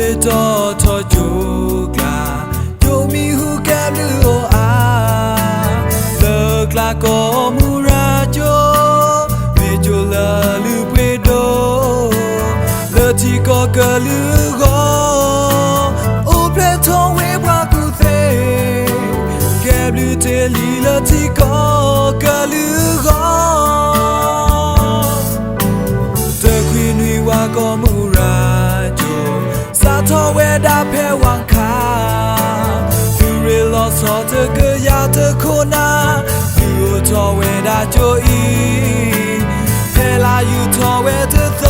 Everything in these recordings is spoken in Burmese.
လေတော့ထော်ကြိုကလာဒိုမီဟူကမ်လူအိုအာလောကလာကောမူရာကြိုမေကြိုလာလူပွေတော့လောတီကောကလူကောအိုပလက်ထုံးဝေဘွားကူသေးကဲဘလူးတဲလီလောတီကောကလူကော The Queen we walk on Murray 洒脱为大片网咖，不为啰嗦这个要的苦难，不错为大就一，陪啦有错为的走，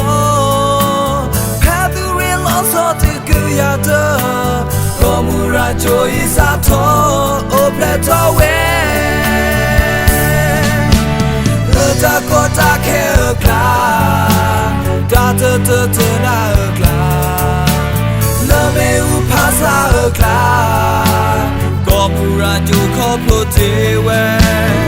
陪不为啰嗦这个要的，我们来就一洒脱，我不来错为。Kota kota ke kla, da da da da na kla. love you pass out cloud ကိုပူရာတူခေါ်ဖို့သေးဝဲ